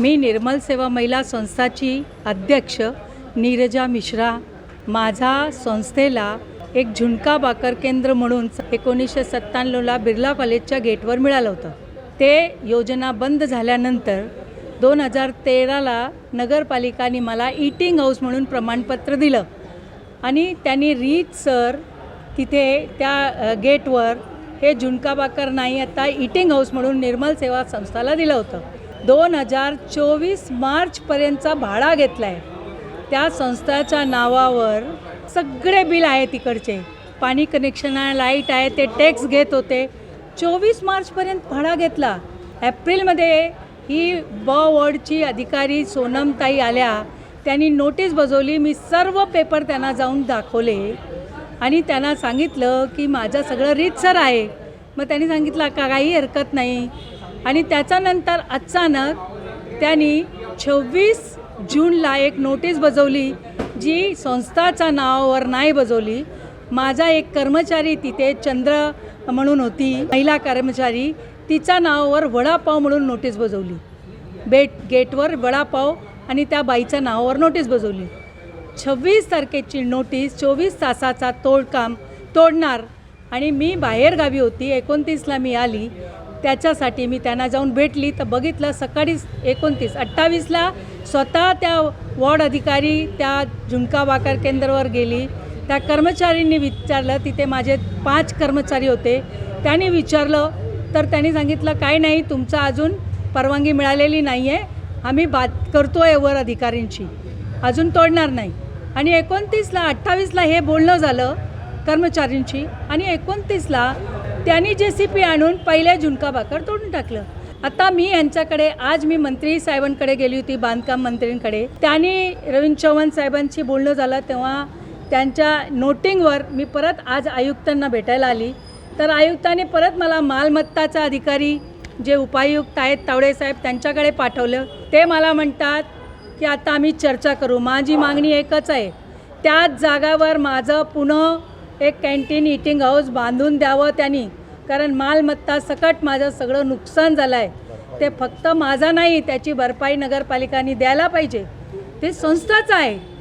मी निर्मल सेवा महिला संस्थाची अध्यक्ष नीरजा मिश्रा. माझा संस्थेला एक झुणका बाकर केंद्र म्हणून एकोणीसशे सत्त्याण्णवला बिर्ला कॉलेजच्या गेटवर मिळालं होतं. ते योजना बंद झाल्यानंतर दोन हजार तेराला नगरपालिकाने मला ईटिंग हाऊस म्हणून प्रमाणपत्र दिलं. आणि त्यांनी रीत सर तिथे त्या गेटवर हे झुणका बाकर नाही आता ईटिंग हाऊस म्हणून निर्मल सेवा संस्थाला दिलं होतं. दोन हजार चोवीस मार्चपर्यंतचा भाडा घेतला आहे त्या संस्थाच्या नावावर सगळे बिल आहे तिकडचे पाणी कनेक्शन आहे लाइट आहे ते टॅक्स घेत होते. चोवीस मार्चपर्यंत भाडा घेतला. एप्रिलमध्ये ही ब वॉर्डची अधिकारी सोनमताई आल्या. त्यांनी नोटीस बजवली. मी सर्व पेपर त्यांना जाऊन दाखवले. आणि त्यांना सांगितलं की माझं सगळं रीतसर आहे. मग त्यांनी सांगितलं का काही हरकत नाही. आणि त्याच्यानंतर अचानक त्यांनी छव्वीस जूनला एक नोटीस बजवली जी संस्थाच्या नावावर नाही बजवली. माझा एक कर्मचारी तिथे चंद्र म्हणून होती महिला कर्मचारी तिच्या नावावर वडापाव म्हणून नोटीस बजवली. बेट गेटवर वडापाव आणि त्या बाईच्या नावावर नोटीस बजवली. छव्वीस तारखेची नोटीस चोवीस तासाचा तोडकाम तोडणार आणि मी बाहेरगावी होती एकोणतीसला मी आली. त्याच्यासाठी मी त्यांना जाऊन भेटली. तर बघितलं सकाळीच एकोणतीस अठ्ठावीसला स्वतः त्या वॉर्ड अधिकारी त्या झुणका बाकर केंद्रावर गेली. त्या कर्मचारींनी विचारलं तिथे माझे पाच कर्मचारी होते. त्यांनी विचारलं तर त्यांनी सांगितलं काय नाही तुमचा अजून परवानगी मिळालेली नाही आहे आम्ही बात करतो आहे वर अधिकाऱ्यांशी. अजून तोडणार नाही. आणि एकोणतीसला अठ्ठावीसला हे बोलणं झालं कर्मचाऱ्यांशी. आणि एकोणतीसला त्यांनी जे सी पी आणून पहिल्या झुणका भाकर तोडून टाकलं. आता मी यांच्याकडे आज मी मंत्री साहेबांकडे गेली होती बांधकाम मंत्र्यांकडे. त्यांनी रवींद्र चव्हाण साहेबांशी बोलणं झालं तेव्हा त्यांच्या नोटिंगवर मी परत आज आयुक्तांना भेटायला आली. तर आयुक्ताने परत मला मालमत्ताचा अधिकारी जे उपायुक्त आहेत तावडे साहेब त्यांच्याकडे पाठवलं. ते मला म्हणतात की आता आम्ही चर्चा करू. माझी मागणी एकच आहे. त्याच जागावर माझं पुन्हा एक कॅन्टीन इटिंग हाऊस बांधून द्यावं त्यांनी. कारण मालमत्ता सकट माझं सगळं नुकसान झालं आहे ते फक्त माझा नाही त्याची भरपाई नगरपालिकांनी द्यायला पाहिजे. ते संस्थाच आहे.